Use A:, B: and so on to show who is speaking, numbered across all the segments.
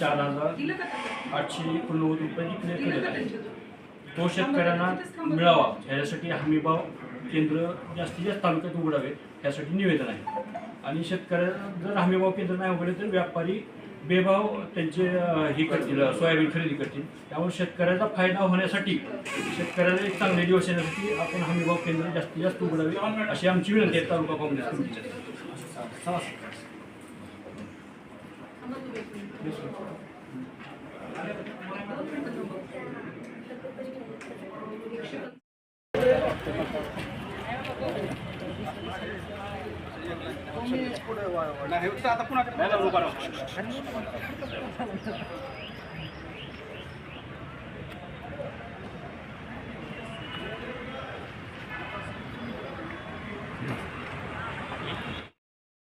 A: चार हजार आठशे एकोणनव्वद रुपये डिक्लेअर केलेला आहे. तो शेतकऱ्यांना मिळावा. ह्यासाठी हमीभाव केंद्र जास्तीत जास्त तालुक्यात उघडावे ह्यासाठी निवेदन आहे. आणि शेतकऱ्यांना जर हमीभाव केंद्र नाही उघडले तर व्यापारी बेभाव त्यांचे हे करतील सोयाबीन खरेदी करतील. त्यामुळे शेतकऱ्याचा फायदा होण्यासाठी शेतकऱ्याला एक चांगले दिवस येण्यासाठी आपण हमीभाव केंद्र जास्तीत जास्त उघडावे अशी आमची विनंती आहे. तालुका काँग्रेस कमिटीच्या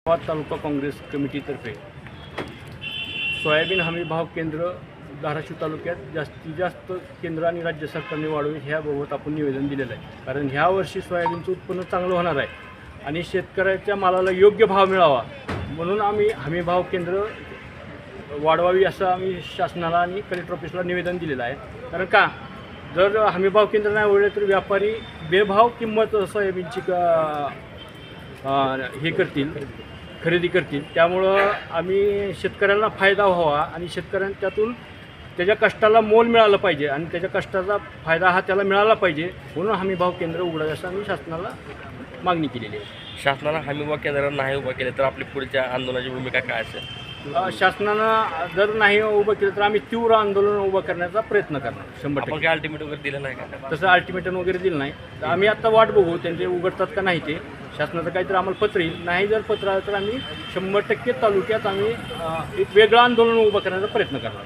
A: गावात तालुका काँग्रेस कमिटीतर्फे सोयाबीन हमी भाव केंद्र धाराशिव तालुक्यात जास्तीत जास्त केंद्र आणि राज्य सरकारने वाढवे ह्याबाबत आपण निवेदन दिलेलं आहे. कारण ह्या वर्षी सोयाबीनचं उत्पन्न चांगलं होणार आहे आणि शेतकऱ्याच्या मालाला योग्य भाव मिळावा म्हणून आम्ही हमी भाव केंद्र वाढवावी असं आम्ही शासनाला आणि कलेक्टर ऑफिसला निवेदन दिलेलं आहे. कारण का? जर हमीभाव केंद्र नाही उघडले तर व्यापारी बेभाव किंमत सोयाबीनची हे करतील. खरेदी करतील. त्यामुळं आम्ही शेतकऱ्यांना फायदा व्हावा आणि शेतकऱ्यांना त्यातून त्याच्या कष्टाला मोल मिळालं पाहिजे आणि त्याच्या कष्टाचा फायदा हा त्याला मिळाला पाहिजे म्हणून हमी भाव केंद्र उघडावे असं आम्ही शासनाला मागणी केलेली आहे.
B: शासनानं हमी उभा केंद्र नाही उभा केले तर आपली पुढच्या आंदोलनाची भूमिका काय असेल?
A: शासनानं जर नाही उभं केलं तर आम्ही तीव्र आंदोलन उभं करण्याचा प्रयत्न करणार शंभर टक्के.
B: अल्टिमेट वगैरे दिलं नाही का?
A: तसं अल्टिमेटम वगैरे दिलं नाही. तर आम्ही आता वाट बघू त्यांचे उघडतात का नाही ते. शासनाचं काहीतरी आम्हाला पत्र येईल. नाही जर पत्र आलं तर आम्ही शंभर टक्के तालुक्यात आम्ही एक वेगळं आंदोलन उभं करण्याचा प्रयत्न करणार.